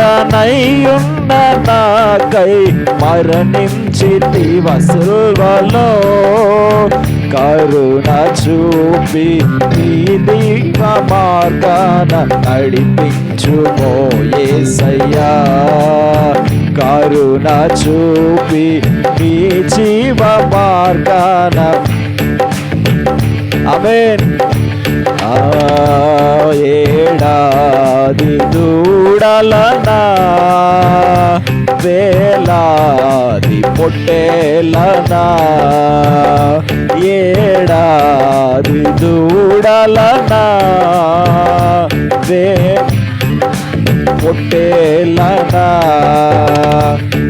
పాత్రుడనయ్యుండ నాకై మరణించి వసుల్వలో కరుణ చూపి నీ దివ మార్గాన నడిపించుమో యేసయ్యా కరుణ చూపి నీ జీవ మార్గాన అమేన్ ఏడాది దూ దూడలనా వేలాది పొట్టేలనా? ఏడాది దూడలనా? వే పొట్టేలనా?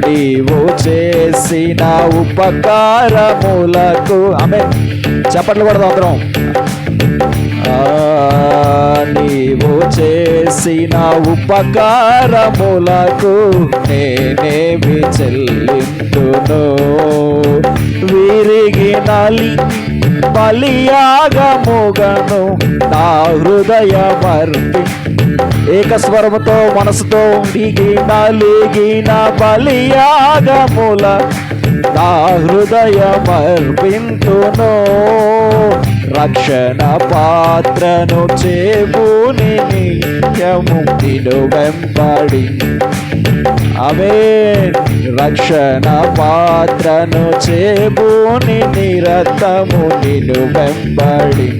నీవు చేసిన ఉపకారములకు ఆమె చప్పట్లు కూడా అందరం. చేసిన ఉపకారములకు నేనేమి చెల్లింతును. విరిగి నలి బలియాగముగను నా హృదయ హృదయమర్పి. ఏకస్వరముతో మనసుతో విరిగి నలిగిన బలియాగముల నా హృదయ హృదయమర్పింతును. రక్షణ పాత్రను చేబూని నిత్యము వెంబడి. అవే రక్షణ పాత్రను చేబూని నిరతము నిను వెంబడించేదను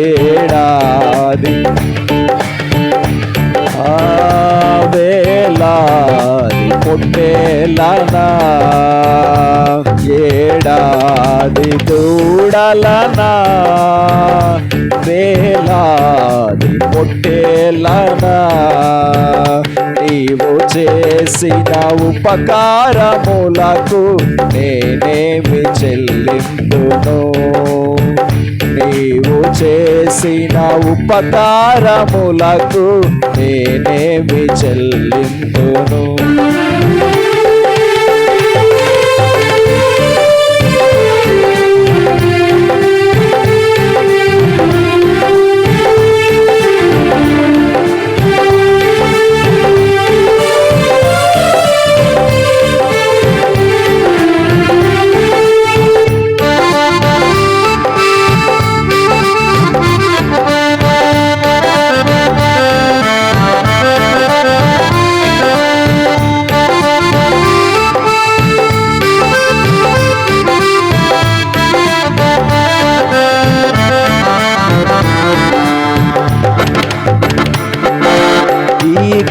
ఏడాది చూడాలనా? వేలాది పొట్టేలనా? నీవు చేసిన ఉపకారములకు నేనేమి చెల్లిందును? నీవు చేసిన ఉపకారములకు నేనేమి చెల్లిందును?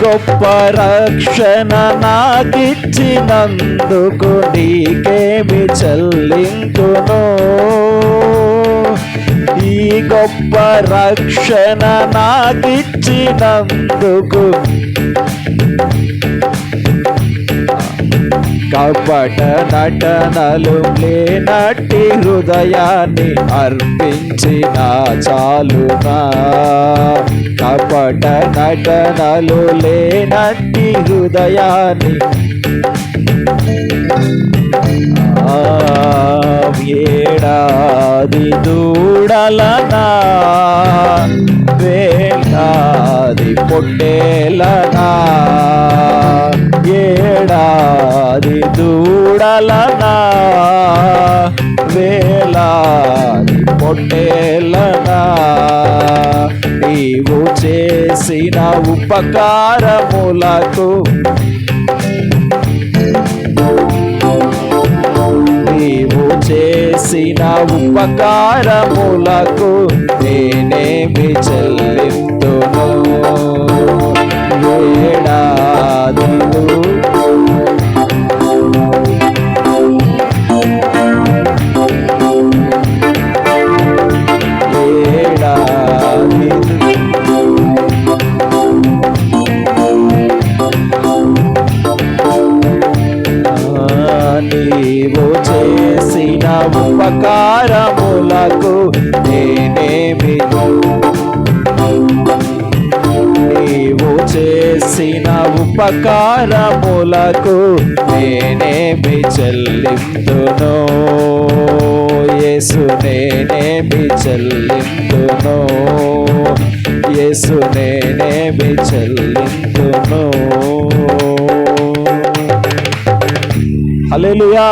గొప్ప రక్షణ నాకిచ్చినందుకు నీకేమి చెల్లింతును. ఈ గొప్ప రక్షణ నాకిచ్చినందుకు కపట నటనలు లేనట్టి హృదయాన్ని అర్పించిన చాలునా. కపట నటనలు లేనట్టి హృదయాన్ని ఏడాది దూడలనా. వేలాది పొట్టేలనా. ఏడాది దూడలనా? వేలాది పొట్టేలనా నీవు చేసిన ఉపకారములకు నీవు చేసిన ఉపకారములకు నేనేమి చెల్లింతును? ఏడాదిలు ఉపకారములకు నేనేమి నీవు చేసిన ఉపకారములకు నేనేమి చెల్లిందును యేసు నేనేమి చెల్లిందును యేసు నేనేమి చెల్లింతును? అలెలుయా